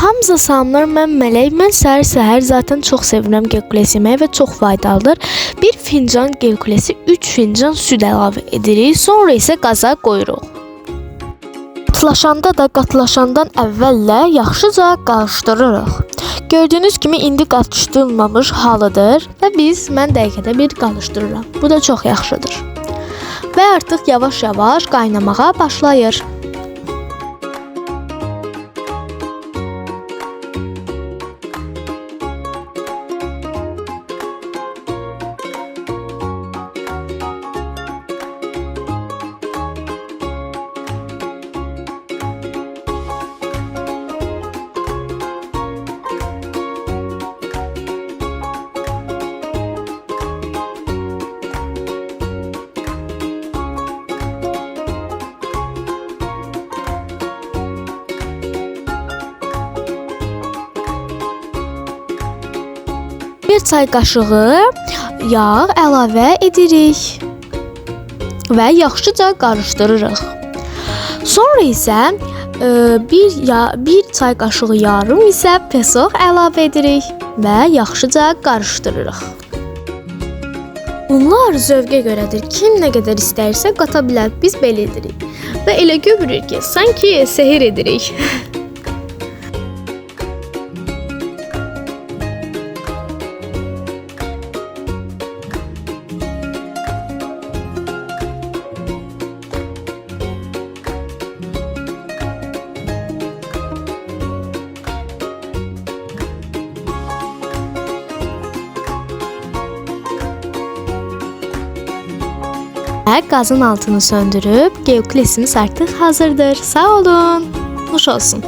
Hamza salamlar, mən Mələk. Mən səhər-səhər zaten çox sevirəm Gelkules yeməyi və çox faydalıdır. Bir fincan Gelkulesi 3 fincan süd əlavə edirik, sonra isə qaza qoyuruq. Qatlaşanda da qatlaşandan əvvəllə yaxşıca qarışdırırıq. Gördüyünüz kimi indi qarışdırılmamış halıdır və biz mən dəqiqədə bir qarışdırıram. Bu da çox yaxşıdır. Və artıq yavaş-yavaş qaynamağa başlayır. Bir çay qaşığı yağ əlavə edirik və yaxşıca qarışdırırıq. Sonra isə e, bir ya bir çay qaşığı yarım isə pesoq əlavə edirik və yaxşıca qarışdırırıq. Bunlar zövqə görədir. Kim nə qədər istəyirsə qata bilər. Biz belə edirik. Və elə görürük ki, sanki sehir edirik. Gazın altını söndürüp Geoklesimiz artık hazırdır. Sağ olun. Hoş olsun.